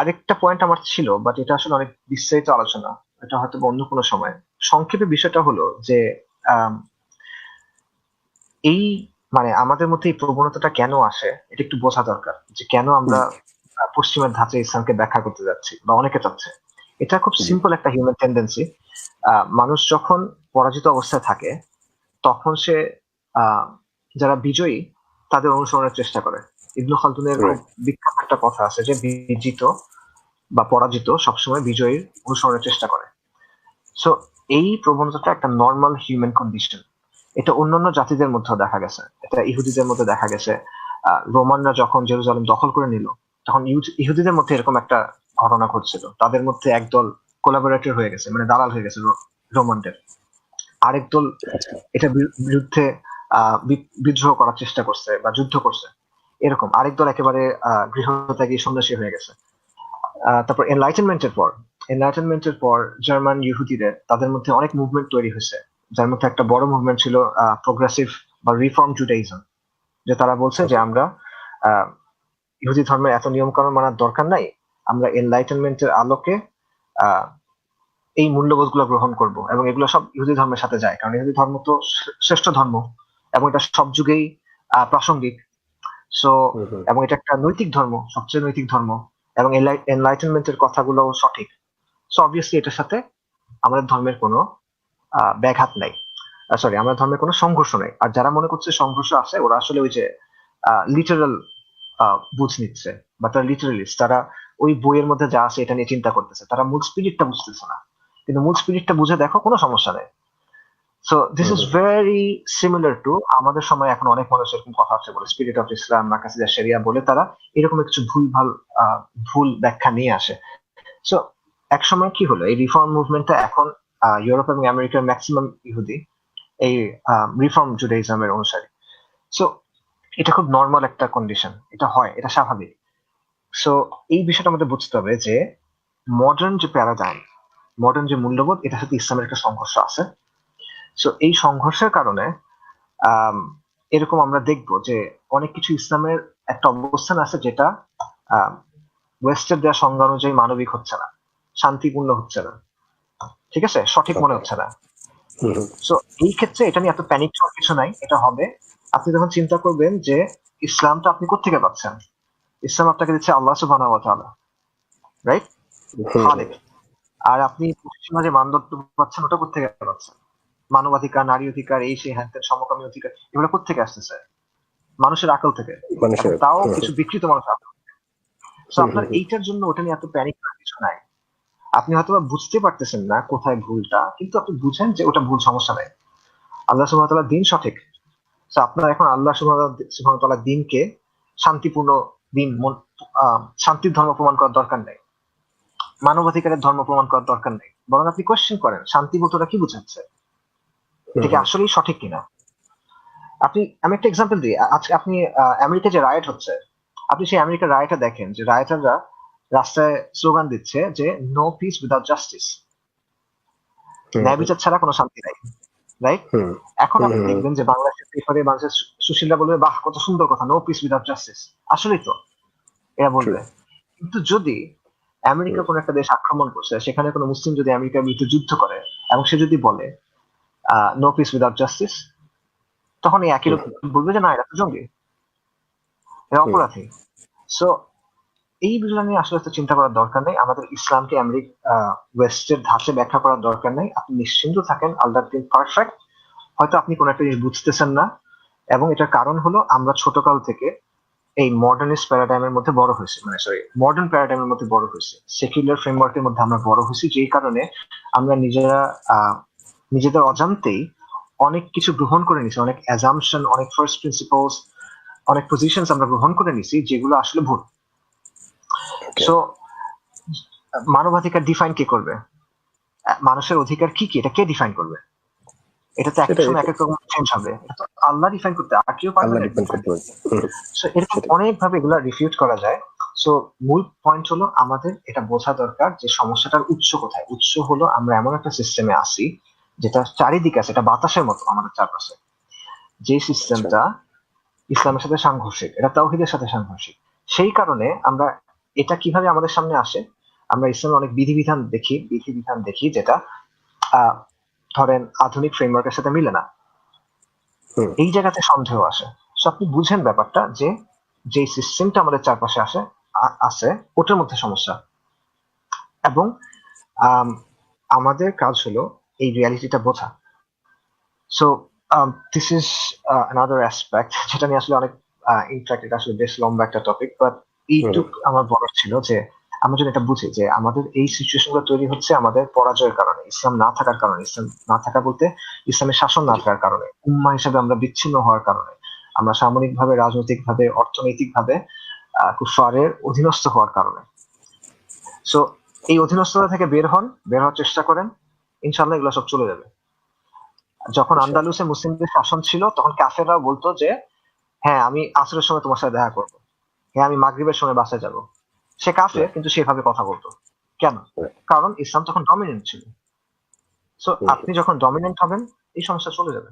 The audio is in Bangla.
আরেকটা পয়েন্ট আমার ছিল বাট এটা আসলে অনেক বিস্তারিত আলোচনা। এটা হয়তো অন্য কোনো সময়। সংক্ষেপে বিষয়টা হলো যে এই মানে আমাদের মধ্যে এই প্রবণতাটা কেন আসে এটা একটু বোঝা দরকার যে কেন আমরা পশ্চিমের ধাঁচে ইসলামকে ব্যাখ্যা করতে যাচ্ছি বা অনেকে চাচ্ছে। এটা খুব সিম্পল একটা হিউম্যান টেন্ডেন্সি মানুষ যখন পরাজিত অবস্থায় থাকে তখন সে আহ, যারা বিজয়ী তাদের অনুসরণের চেষ্টা করে। ইবনু খালদুনের বিখ্যাত একটা কথা আছে যে বিজিত বা পরাজিত সবসময় বিজয়ীর অনুসরণের চেষ্টা করে। সো এই প্রবণতাটা একটা নর্মাল হিউম্যান কন্ডিশন এটা অন্যান্য জাতিদের মধ্যেও দেখা গেছে। এটা ইহুদিদের মধ্যে দেখা গেছে। রোমানরা যখন জেরুজালেম দখল করে নিল তখন ইহুদ- ইহুদিদের মধ্যে এরকম একটা ঘটনা ঘটছিল। তাদের মধ্যে একদল কোলাবোরেটর হয়ে গেছে মানে দালাল হয়ে গেছে রোমানদের। আরেক দল আচ্ছা। এটা বিরুদ্ধে আহ, বিদ্রোহ করার চেষ্টা করছে বা যুদ্ধ করছে। এরকম, আরেক দল একেবারে গৃহত্যাগী সন্ন্যাসী হয়ে গেছে। তারপর এনলাইটেনমেন্টের পর এনলাইটেনমেন্টের পর জার্মান ইহুদিদের তাদের মধ্যে অনেক মুভমেন্ট তৈরি হয়েছে। যার মধ্যে একটা বড় মুভমেন্ট ছিল প্রোগ্রেসিভ বা রিফর্ম জুডাইজম যে তারা বলছে যে আমরা ইহুদি ধর্মের এত নিয়ম কানুন মানার দরকার নাই, আমরা এনলাইটেনমেন্টের আলোকে এই মূল্যবোধগুলো গ্রহণ করব। এবং এগুলো সব ইহুদি ধর্মের সাথে যায়, কারণ ইহুদি ধর্ম তো শ্রেষ্ঠ ধর্ম, এবং এটা সব যুগেই প্রাসঙ্গিক। সো এবং এটা একটা নৈতিক ধর্ম সবচেয়ে নৈতিক ধর্ম এবং এনলাইটেনমেন্টের কথাগুলো সঠিক। সো অবভিয়াসলি এটার সাথে আমাদের ধর্মের কোনো ব্যাঘাত নাই। সরি আমাদের ধর্মের কোনো সংঘর্ষ নেই। আর যারা মনে করছে সংঘর্ষ আছে ওরা আসলে ওই যে লিটারাল বুঝ নিচ্ছে বা তারা লিটারালিস্ট তারা ওই বইয়ের মধ্যে যা আছে এটা নিয়ে চিন্তা করতেছে। তারা মূল স্পিরিটটা বুঝতেছে না। কিন্তু মূল স্পিরিটটা বুঝে দেখো কোনো সমস্যা নেই। So this is very similar to আমাদের সময় এখন অনেক মানুষ এরকম কথা আছে বলে স্পিরিট অফ ইসলাম মাকাসিদা শরিয়া বলে তারা এরকম কিছু ভুল ভালো ভুল ব্যাখ্যা নিয়ে আসে। সো এক সময় কি হলো এই রিফর্ম মুভমেন্টটা এখন ইউরোপ এবং আমেরিকার ম্যাক্সিমাম ইহুদি এই রিফর্ম জুডাইজমের অনুসারী। সো এটা খুব নর্মাল একটা কন্ডিশন এটা হয় এটা স্বাভাবিক। সো এই বিষয়টা আমাদের বুঝতে হবে যে মডার্ন যে প্যারাডাইম মডার্ন যে মূল্যবোধ এটার সাথে ইসলামের একটা সংঘর্ষ আছে। সো এই সংঘর্ষের কারণে এরকম আমরা দেখব যে অনেক কিছু ইসলামের একটা অবস্থান আছে যেটা ওয়েস্টের দেওয়া সংজ্ঞা অনুযায়ী মানবিক হচ্ছে না শান্তিপূর্ণ হচ্ছে না। ঠিক আছে? সঠিক মনে হচ্ছে না। সো এই ক্ষেত্রে এটা নিয়ে এত প্যানিক হওয়ার কিছু নাই এটা হবে। আপনি যখন চিন্তা করবেন যে ইসলামটা আপনি কোথেকে পাচ্ছেন? ইসলাম আপনাকে দিচ্ছে আল্লাহ সুবহানাহু ওয়া তাআলা রাইট আর আপনি পশ্চিমা যে মানদণ্ড পাচ্ছেন ওটা কোথেকে পাচ্ছেন? মানবাধিকার নারী অধিকার এই সেই হ্যান সমকামী অধিকার এগুলো কোথেকে আসতেছে? মানুষের আকল থেকে। তাও কিছু বিকৃত হুম আপনার এইটার জন্য ওটা নিয়ে এত প্যানিক করার কিছু নাই। আপনি হয়তো বুঝতে পারতেছেন না কোথায় ভুলটা কিন্তু আপনি বুঝেন যে ওটা ভুল সমস্যা নাই। আল্লাহ সুবহানাহু দিন সঠিক। আপনার এখন আল্লাহ সুবহানাহু দিনকে শান্তিপূর্ণ দিন আহ, শান্তির ধর্ম প্রমাণ করার দরকার নেই। মানবাধিকারের ধর্ম প্রমাণ করার দরকার নেই। বরং আপনি কোশ্চেন করেন শান্তি বলতে ওরা কি বোঝাচ্ছে? এটা কি আসলেই সঠিক কিনা? আপনি আমি একটা এক্সাম্পল দিই। আজকে আপনি আমেরিকা যে রায়ট হচ্ছে আপনি সেই আমেরিকার রায়টা দেখেন যে রায়টাররা রাস্তায় স্লোগান দিচ্ছে যে নো পিস উইদাউট জাস্টিস ন্যায় বিচার ছাড়া কোনো শান্তি নাই রাইট এখন আপনি দেখবেন যে বাংলাদেশের পেপারে সু- সুশীলরা বলবে বাহ কত সুন্দর কথা নো পিস উইদাউট জাস্টিস আসলেই তো এরা বলবে। কিন্তু যদি আমেরিকা কোন একটা দেশ আক্রমণ করছে সেখানে কোনো মুসলিম যদি আমেরিকার বিরুদ্ধে যুদ্ধ করে এবং সে যদি বলে নো পিস উইদাউট জাস্টিস তখন এই একই লোক বলবে যে না এরা তো জঙ্গি। এরা অপরাধী। সো এই বিষয় নিয়ে আসলে তো চিন্তা করার দরকার নেই। আমাদের ইসলামকে আমেরিকা ওয়েস্টের ধাঁচে ব্যাখ্যা করার দরকার নেই। আপনি নিশ্চিন্ত থাকেন আল্লাহ দিন পারফেক্ট হয়তো আপনি কোনো একটা জিনিস বুঝতেছেন না এবং এটার কারণ হলো আমরা ছোটকাল থেকে এই মডার্নিস্ট প্যারাডাইমের মধ্যে বড় হয়েছে। মানে সরি মডার্ন প্যারাডাইমের মধ্যে বড় হয়েছে। সেকুলার ফ্রেমওয়ার্কের মধ্যে আমরা বড় হয়েছি যেই কারণে আমরা নিজেরা আহ, নিজেদের অজান্তেই অনেক কিছু গ্রহণ করে নিছি অনেক অ্যাজামশন অনেক ফার্স্ট প্রিন্সিপালস অনেক পজিশনস আমরা গ্রহণ করে নিছি যেগুলো আসলে ভুল। সো মানবাধিকার ডিফাইন কে করবে? মানুষের অধিকার কি কি? এটা কে ডিফাইন করবে? এটা তো এক সময় এক এক রকম চেঞ্জ হবে। আল্লাহ ডিফাইন করতে আর কেউ পারবে সো এরকম অনেক ভাবে এগুলা রিফিউট করা যায়। সো মূল পয়েন্ট হলো আমাদের এটা বোঝা দরকার যে সমস্যাটার উৎস কোথায়? উৎস হলো আমরা এমন একটা সিস্টেমে আসি যেটা চারিদিকে আছে এটা বাতাসের মতো আমাদের চারপাশে। যে আচ্ছা। সিস্টেমটা ইসলামের সাথে সাংঘর্ষিক এটা তাওহিদের সাথে সাংঘর্ষিক। সেই কারণে আমরা এটা কীভাবে আমাদের সামনে আসে? আমরা ইসলামে অনেক বিধিবিধান দেখি বিধিবিধান দেখি যেটা আহ, ধরেন আধুনিক ফ্রেমওয়ার্কের সাথে মিলে না। এই জায়গাতে সন্দেহ আসে। সো আপনি বুঝেন ব্যাপারটা যে যে সিস্টেমটা আমাদের চারপাশে আসে আছে ওটার মধ্যে সমস্যা। এবং আম, আমাদের কাজ হলো এই রিয়ালিটিটা বোঝা। So this is another aspect যেটা নিয়ে আসলে অনেক ইনফ্যাক্ট এটা আসলে বেশ লম্বা একটা টপিক বাট এইটুক আমার বলার ছিল যে আমরা যদি এটা বুঝি যে আমাদের এই সিচুয়েশন তৈরি হচ্ছে আমাদের পরাজয়ের কারণে ইসলাম না থাকার কারণে। ইসলাম না থাকা বলতে ইসলামের শাসন না থাকার কারণে উম্মা হিসেবে আমরা বিচ্ছিন্ন হওয়ার কারণে। আমরা সামরিকভাবে রাজনৈতিকভাবে অর্থনৈতিকভাবে আহ, কুফারের অধীনস্থ হওয়ার কারণে। সো এই অধীনস্থতা থেকে বের হন বের হওয়ার চেষ্টা করেন ইনশাল্লাহ এগুলো সব চলে যাবে। যখন আচ্ছা। আন্দালুসে মুসলিমদের শাসন ছিল তখন কাফেররাও বলতো যে হ্যাঁ আমি আসরের সময় তোমার সাথে দেখা করব। হ্যাঁ আমি মাগরীবের সময় বাসায় যাব। সে কাফের কিন্তু সেভাবে কথা বলতো। কেন? কারণ ইসলাম তখন ডমিনেন্ট ছিল। সো আপনি যখন ডমিনেন্ট হবেন এই সমস্যা চলে যাবে।